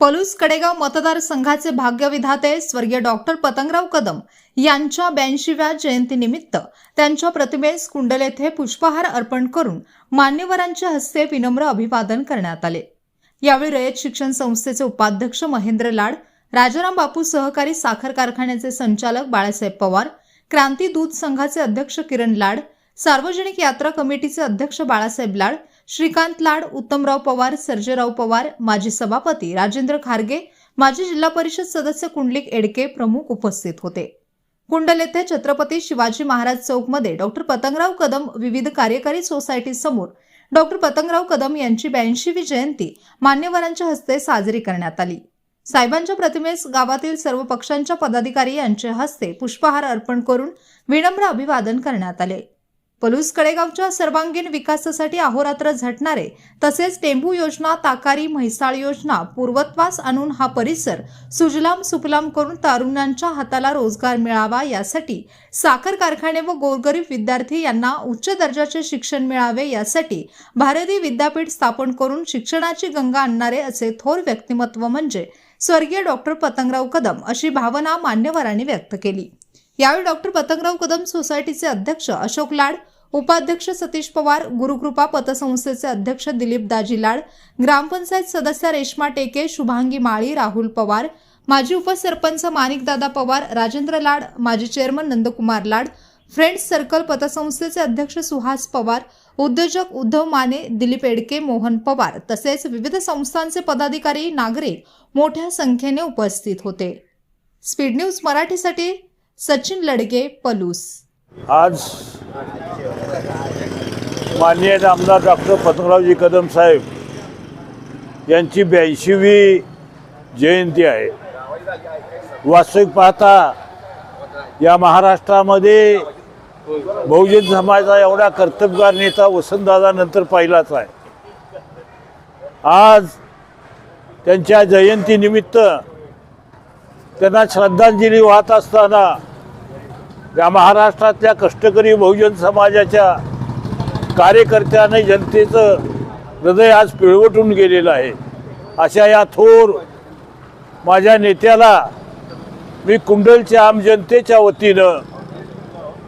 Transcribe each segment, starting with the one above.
पलूस कडेगाव मतदारसंघाचे भाग्यविधाते स्वर्गीय डॉक्टर पतंगराव कदम यांच्या ब्याऐंशीव्या जयंतीनिमित्त त्यांच्या प्रतिमेस कुंडल येथे पुष्पहार अर्पण करून मान्यवरांच्या हस्ते विनम्र अभिवादन करण्यात आले. यावेळी रयत शिक्षण संस्थेचे उपाध्यक्ष महेंद्र लाड राजाराम बापू सहकारी साखर कारखान्याचे संचालक बाळासाहेब पवार क्रांती दूध संघाचे अध्यक्ष किरण लाड सार्वजनिक यात्रा कमिटीचे अध्यक्ष बाळासाहेब लाड श्रीकांत लाड उत्तमराव पवार सर्जेराव पवार माजी सभापती राजेंद्र खारगे माजी जिल्हा परिषद सदस्य कुंडलिक एडके प्रमुख उपस्थित होते. कुंडल येथे छत्रपती शिवाजी महाराज चौकमध्ये डॉक्टर पतंगराव कदम विविध कार्यकारी सोसायटी समोर डॉक्टर पतंगराव कदम यांची ब्याऐंशीवी जयंती मान्यवरांच्या हस्ते साजरी करण्यात आली. साहेबांच्या प्रतिमेस गावातील सर्व पक्षांच्या पदाधिकारी यांच्या हस्ते पुष्पहार अर्पण करून विनम्र अभिवादन करण्यात आले. पलूस कडेगावच्या सर्वांगीण विकासासाठी अहोरात्र झटणारे तसेच टेंबू योजना ताकारी म्हैसाळ योजना पूर्वत्वास आणून हा परिसर सुजलाम सुफलाम करून तरुणांच्या हाताला रोजगार मिळावा यासाठी साखर कारखाने व गोरगरीब विद्यार्थी यांना उच्च दर्जाचे शिक्षण मिळावे यासाठी भारतीय विद्यापीठ स्थापन करून शिक्षणाची गंगा आणणारे असे थोर व्यक्तिमत्व म्हणजे स्वर्गीय डॉक्टर पतंगराव कदम अशी भावना मान्यवरांनी व्यक्त केली. यावेळी डॉक्टर पतंगराव कदम सोसायटीचे अध्यक्ष अशोक लाड उपाध्यक्ष सतीश पवार गुरुकृपा पतसंस्थेचे अध्यक्ष दिलीप दाजी लाड ग्रामपंचायत सदस्य रेश्मा टेके शुभांगी माळी राहुल पवार माजी उपसरपंच माणिकदादा पवार राजेंद्र लाड माजी chairman Nandkumar Lad friends circle पतसंस्थेचे अध्यक्ष सुहास पवार उद्योजक उद्धव माने दिलीप एडके मोहन पवार तसेच विविध संस्थांचे पदाधिकारी नागरिक मोठ्या संख्येने उपस्थित होते. स्पीड न्यूज मराठीसाठी सचिन लडगे पलूस. आज माननीय आमदार डॉक्टर पतंगरावजी कदम साहेब यांची ब्याऐंशीवी जयंती आहे. वास्तविक पाहता या महाराष्ट्रामध्ये बहुजन समाजाचा एवढा कर्तबगार नेता वसंतदादानंतर पहिलाच आहे. आज त्यांच्या जयंतीनिमित्त त्यांना श्रद्धांजली वाहत असताना या महाराष्ट्रातल्या कष्टकरी बहुजन समाजाच्या कार्यकर्त्याने जनतेचं हृदय आज पिळवटून गेलेलं आहे. अशा या थोर माझ्या नेत्याला मी कुंडलच्या आम जनतेच्या वतीनं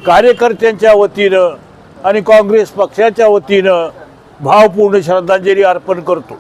कार्यकर्त्यांच्या वतीनं आणि काँग्रेस पक्षाच्या वतीनं भावपूर्ण श्रद्धांजली अर्पण करतो.